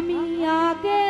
আমি আগে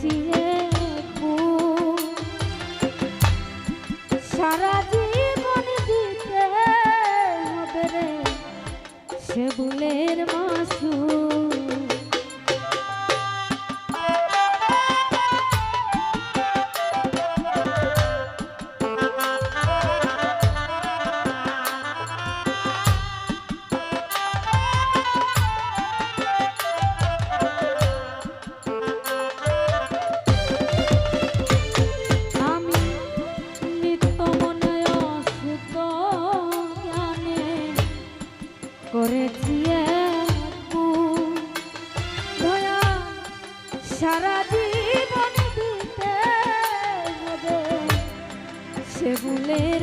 see it. করেছি সারা জীবন দিতে হবে। সেগুলের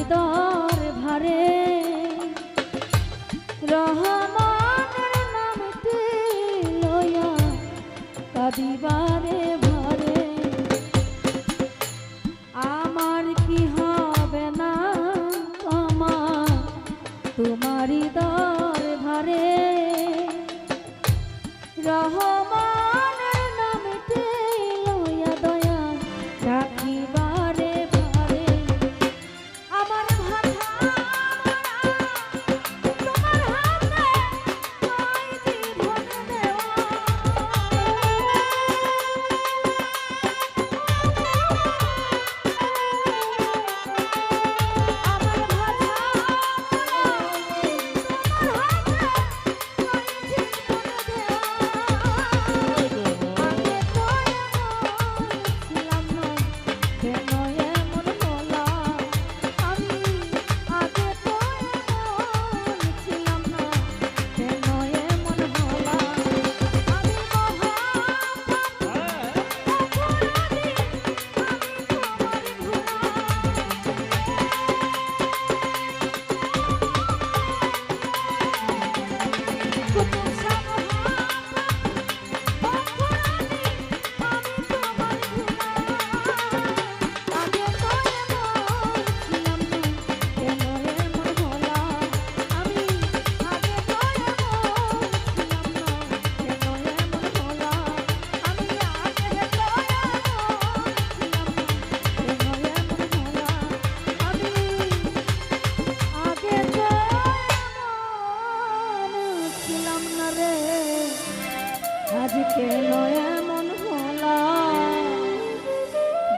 হৃদর ভারে। রহমান নামটি লয়া কবিবারে ভরে। আমার কি হবে না আমার তোমারি দর ভারে।